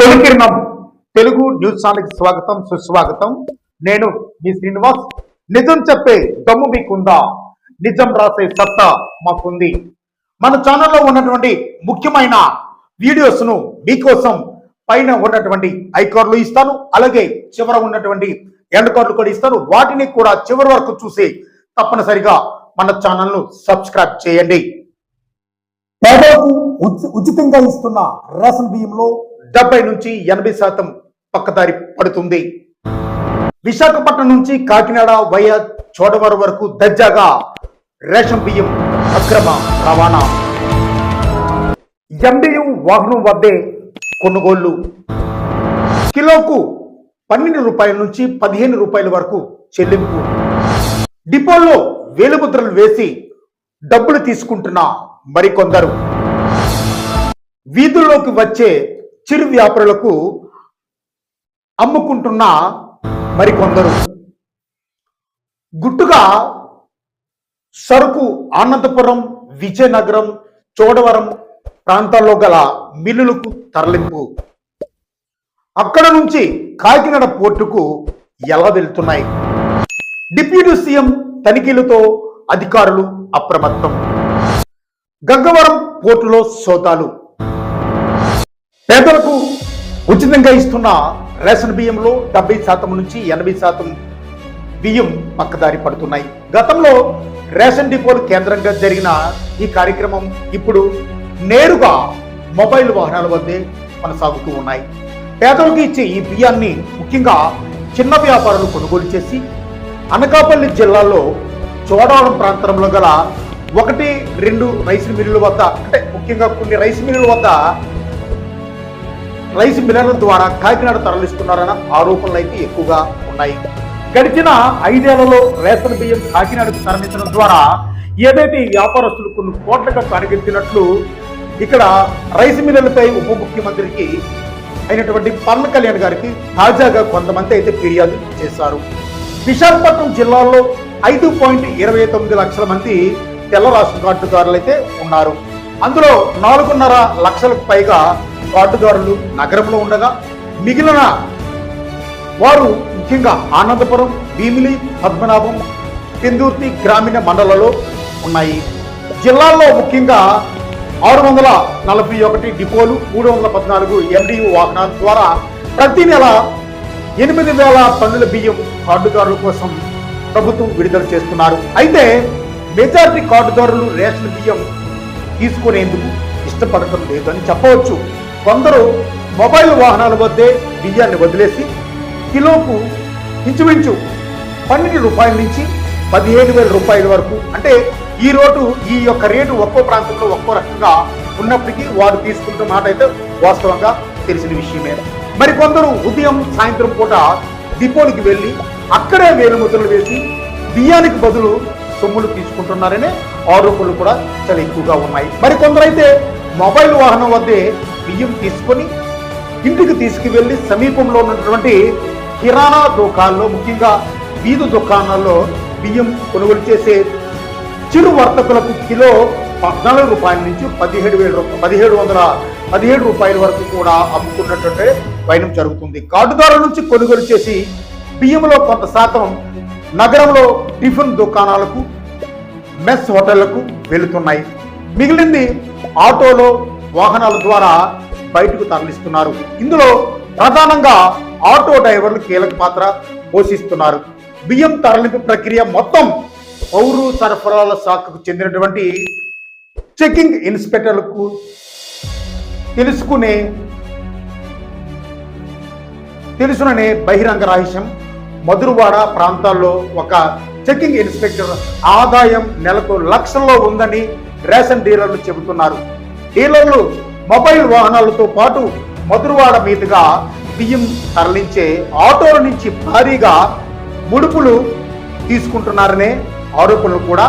తొలికిరణం Telugu news ఛానల్కి స్వాగతం సుస్వాగతం. నేను మీ శ్రీనివాస్. నిజం చెప్పే దమ్ము మీకుందా? నిజం రాసే సత్తా మాకుంది. మన ఛానల్లో ఉన్నటువంటి ముఖ్యమైన వీడియోస్ను మీకోసం పైన ఉన్నటువంటి ఐకార్డులు ఇస్తాను. అలాగే చివర ఉన్నటువంటి ఎండ్ కార్డులు కూడా ఇస్తాను. వాటిని కూడా చివరి వరకు చూసి తప్పనిసరిగా మన ఛానల్ను సబ్స్క్రైబ్ చేయండి. పేదలకు ఉచి- ఉచితంగా ఇస్తున్న రేషన్ బియ్యంలో డెబ్బై నుంచి ఎనభై శాతం పక్కదారి పడుతుంది. విశాఖపట్నం నుంచి కాకినాడ వయా చోడవరం వరకు దర్జాగా రేషన్ బియ్యం అక్రమ రవాణా. ఎండియు వాహనం వద్దే కొనుగోళ్ళు. కిలోకు పన్నెండు రూపాయల నుంచి పదిహేను రూపాయల వరకు చెల్లింపు. డిపోల్లో వేలుముద్రలు వేసి డబ్బులు తీసుకుంటున్న మరికొందరు. వీధుల్లోకి వచ్చే చిరు వ్యాపారులకు అమ్ముకుంటున్న మరికొందరు. గుట్టుగా సరుకు అనంతపురం విజయనగరం చోడవరం ప్రాంతాల్లో గల మిల్లులకు తరలింపు. అక్కడ నుంచి కాకినాడ పోర్టుకు ఎలా వెళ్తున్నాయి? డిప్యూటీ సీఎం తనిఖీలతో అధికారులు అప్రమత్తం. గంగవరం పోర్టులో సోదాలు పేదలకు ఉచితంగా ఇస్తున్న రేషన్ బియ్యంలో డెబ్బై శాతం నుంచి ఎనభై శాతం బియ్యం పక్కదారి పడుతున్నాయి. గతంలో రేషన్ డిపోలు కేంద్రంగా జరిగిన ఈ కార్యక్రమం ఇప్పుడు నేరుగా మొబైల్ వాహనాల వద్దే కొనసాగుతూ ఉన్నాయి. పేదలకు ఇచ్చే ఈ బియ్యాన్ని ముఖ్యంగా చిన్న వ్యాపారులు కొనుగోలు చేసి అనకాపల్లి జిల్లాలో చోడవరం ప్రాంతంలో గల ఒకటి రెండు రైస్ మిల్లుల వద్ద అంటే ముఖ్యంగా కొన్ని రైస్ మిల్లుల వద్ద రైస్ మిల్లర్ల ద్వారా కాకినాడ తరలిస్తున్నారన్న ఆరోపణలు అయితే ఎక్కువగా ఉన్నాయి. గడిచిన ఐదేళ్ళలో రేషన్ బియ్యం కాకినాడకు తరలించడం ద్వారా ఏదైతే ఈ వ్యాపారస్తులు కొన్ని కోట్లుగా కనిపెట్టినట్లు ఇక్కడ రైస్ మిల్లర్లపై ఉప ముఖ్యమంత్రికి అయినటువంటి పవన్ కళ్యాణ్ గారికి తాజాగా కొంతమంది అయితే ఫిర్యాదు చేశారు. విశాఖపట్నం జిల్లాలో ఐదు పాయింట్ ఇరవై తొమ్మిది లక్షల మంది తెల్ల రాష్ట్ర కార్డుదారులు అయితే ఉన్నారు. అందులో నాలుగున్నర లక్షలకు పైగా కార్డుదారులు నగరంలో ఉండగా మిగిలిన వారు ముఖ్యంగా ఆనందపురం భీమిలి పద్మనాభం పెందుర్తి గ్రామీణ మండలాల్లో ఉన్నాయి. జిల్లాల్లో ముఖ్యంగా ఆరు వందల నలభై ఒకటి డిపోలు మూడు వందల పద్నాలుగు ఎండియు వాహనాల ద్వారా ప్రతి నెల ఎనిమిది వేల టన్నుల బియ్యం కార్డుదారుల కోసం ప్రభుత్వం విడుదల చేస్తున్నారు. అయితే మెజారిటీ కార్డుదారులు రేషన్ బియ్యం తీసుకునేందుకు ఇష్టపడటం లేదు అని చెప్పవచ్చు. కొందరు మొబైల్ వాహనాల వద్దే బియ్యాన్ని వదిలేసి కిలోకు ఇంచుమించు పన్నెండు రూపాయల నుంచి పదిహేను వేల రూపాయల వరకు అంటే ఈ రోడ్డు ఈ యొక్క రేటు ఒక్కో ప్రాంతంలో ఒక్కో రకంగా ఉన్నప్పటికీ వారు తీసుకుంటున్న మాట అయితే వాస్తవంగా తెలిసిన విషయమే. మరి కొందరు ఉదయం సాయంత్రం పూట దీపోలికి వెళ్ళి అక్కడే వేలుముద్రలు వేసి బియ్యానికి బదులు సొమ్ములు తీసుకుంటున్నారనే ఆరోపణలు కూడా చాలా ఎక్కువగా ఉన్నాయి. మరి కొందరైతే మొబైల్ వాహనం వద్దే బియ్యం తీసుకొని ఇంటికి తీసుకువెళ్ళి సమీపంలో ఉన్నటువంటి కిరాణా దుకాణాల్లో ముఖ్యంగా వీధి దుకాణాల్లో బియ్యం కొనుగోలు చేసే చిరు వర్తకులకు కిలో పద్నాలుగు రూపాయల నుంచి పదిహేడు వేల రూపాయలు పదిహేడు వందల పదిహేడు రూపాయల వరకు కూడా అమ్ముకున్నటువంటి వైనం జరుగుతుంది. కార్డుదారుల నుంచి కొనుగోలు చేసి బియ్యంలో కొంత శాతం నగరంలో టిఫిన్ దుకాణాలకు మెస్ హోటళ్ళకు వెళుతున్నాయి. మిగిలింది ఆటోలో వాహనాల ద్వారా బయటకు తరలిస్తున్నారు. ఇందులో ప్రధానంగా ఆటో డ్రైవర్లు కీలక పాత్ర పోషిస్తున్నారు. బియ్యం తరలింపు ప్రక్రియ మొత్తం పౌరు సరఫరాల శాఖకు చెందినటువంటి చెకింగ్ ఇన్స్పెక్టర్లకు తెలుసుకునే తెలుసుననే బహిరంగ రహస్యం. మధురవాడ ప్రాంతాల్లో ఒక చెకింగ్ ఇన్స్పెక్టర్ ఆదాయం నెలకు లక్షల్లో ఉందని రేషన్ డీలర్లు చెబుతున్నారు. డీలర్లు మొబైల్ వాహనాలతో పాటు మధురవాడ మీదుగా బియ్యం తరలించే ఆటోల నుంచి భారీగా ముడుపులు తీసుకుంటున్నారనే ఆరోపణలు కూడా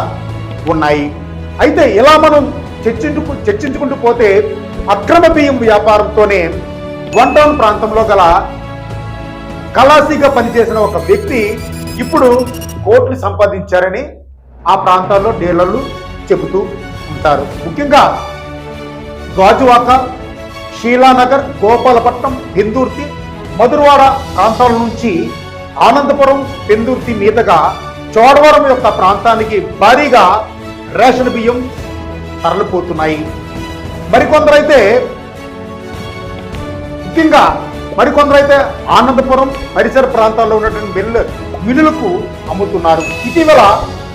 ఉన్నాయి. అయితే ఇలా మనం చర్చించుకు చర్చించుకుంటూ పోతే అక్రమ బియ్యం వ్యాపారంతోనే వన్ టౌన్ ప్రాంతంలో గల కళాసిగా పనిచేసిన ఒక వ్యక్తి ఇప్పుడు కోట్లు సంపాదించారని ఆ ప్రాంతాల్లో డీలర్లు చెబుతూ ఉంటారు. ముఖ్యంగా గాజువాక షీలానగర్ గోపాలపట్నం పెందుర్తి మధురవాడ ప్రాంతాల నుంచి ఆనందపురం పెందుర్తి మీదుగా చోడవరం యొక్క ప్రాంతానికి భారీగా రేషన్ బియ్యం తరలిపోతున్నాయి. మరికొందరైతే ముఖ్యంగా మరికొందరైతే ఆనందపురం పరిసర ప్రాంతాల్లో ఉన్నటువంటి మిల్లు మిల్లులకు అమ్ముతున్నారు. ఇటీవల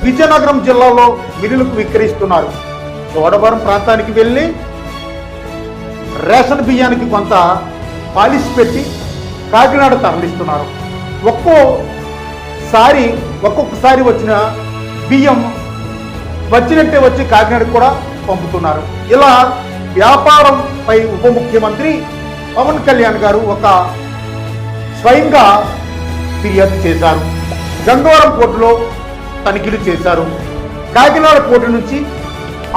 విజయనగరం జిల్లాలో మిల్లులకు విక్రయిస్తున్నారు. చోడవరం ప్రాంతానికి వెళ్ళి రేషన్ బియ్యానికి కొంత పాలిష్ పెట్టి కాకినాడ తరలిస్తున్నారు. ఒక్కోసారి ఒక్కొక్కసారి వచ్చిన బియ్యం వచ్చినట్టే వచ్చి కాకినాడకు కూడా పంపుతున్నారు. ఇలా వ్యాపారంపై ఉప ముఖ్యమంత్రి పవన్ కళ్యాణ్ గారు ఒక స్వయంగా ఫిర్యాదు చేశారు. గంగవరం పోర్టులో తనిఖీలు చేశారు. కాకినాడ పోర్టు నుంచి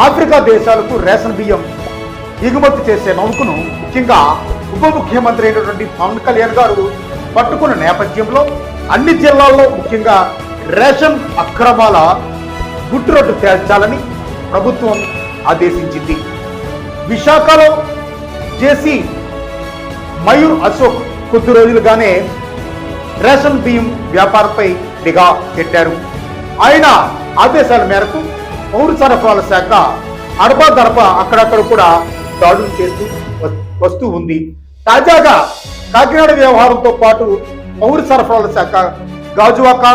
ఆఫ్రికా దేశాలకు రేషన్ బియ్యం ఎగుమతి చేసే నౌకను ముఖ్యంగా ఉప ముఖ్యమంత్రి అయినటువంటి పవన్ కళ్యాణ్ గారు పట్టుకున్న నేపథ్యంలో అన్ని జిల్లాల్లో ముఖ్యంగా రేషన్ అక్రమాల గుట్టురట్టు తేల్చాలని ప్రభుత్వం ఆదేశించింది. విశాఖలో జేసీ మయూర్ అశోక్ కొద్ది రోజులుగానే రేషన్ బియ్యం వ్యాపారంపై నిఘా పెట్టారు. ఆయన ఆదేశాల మేరకు పౌర సరఫరాల శాఖ అడపా దడప అక్కడక్కడ కూడా దాడులు చేస్తూ వస్తూ ఉంది. తాజాగా కాకినాడ వ్యవహారంతో పాటు పౌర సరఫరాల శాఖ గాజువాక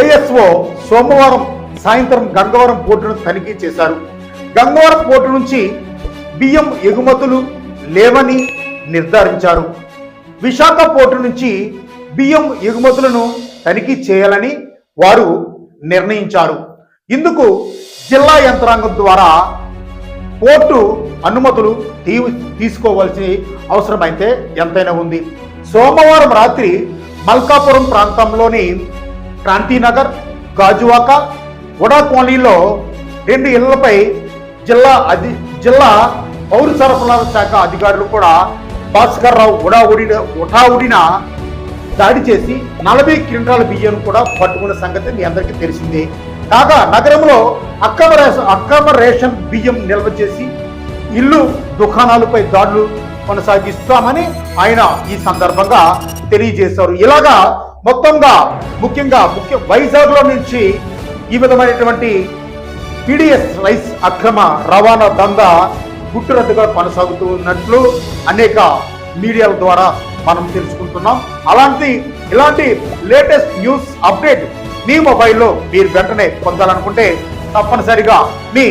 ఏఎస్ఓ సోమవారం సాయంత్రం గంగవరం పోర్టును తనిఖీ చేశారు. గంగవరం పోర్టు నుంచి బియ్యం ఎగుమతులు లేవని నిర్ధారించారు. విశాఖ పోర్టు నుంచి బియ్యం ఎగుమతులను తనిఖీ చేయాలని వారు నిర్ణయించారు. ఇందుకు జిల్లా యంత్రాంగం ద్వారా పోర్టు అనుమతులు తీ తీసుకోవాల్సి అవసరమైతే ఎంతైనా ఉంది. సోమవారం రాత్రి మల్కాపురం ప్రాంతంలోని క్రాంతినగర్ గాజువాక వడా కాలనీలో రెండు ఇళ్ళపై జిల్లా అధి జిల్లా పౌర సరఫరాల శాఖ అధికారులు కూడా భాస్కర్ రావు ఉడావుడిన ఉఠావుడిన దాడి చేసి నలభై క్వింటాల బియ్యం కూడా పట్టుకున్న సంగతి మీ అందరికీ తెలిసిందే. కాగా నగరంలో అక్రమ రేషన్ అక్రమ రేషన్ బియ్యం నిల్వ చేసి ఇల్లు దుకాణాలపై దాడులు కొనసాగిస్తామని ఆయన ఈ సందర్భంగా తెలియజేశారు. ఇలాగా మొత్తంగా ముఖ్యంగా ముఖ్య వైజాగ్లో నుంచి ఈ విధమైనటువంటి పీడిఎస్ రైస్ అక్రమ రవాణా దందా గుట్టురద్దుగా కొనసాగుతూ ఉన్నట్లు అనేక మీడియాల ద్వారా మనం తెలుసుకుంటున్నాం. అలాంటి ఇలాంటి లేటెస్ట్ న్యూస్ అప్డేట్ మీ మొబైల్లో మీరు వెంటనే పొందాలనుకుంటే తప్పనిసరిగా మీ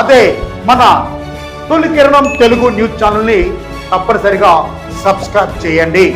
అదే మన తొలి కిరణం తెలుగు న్యూస్ ఛానల్ని తప్పనిసరిగా సబ్స్క్రైబ్ చేయండి.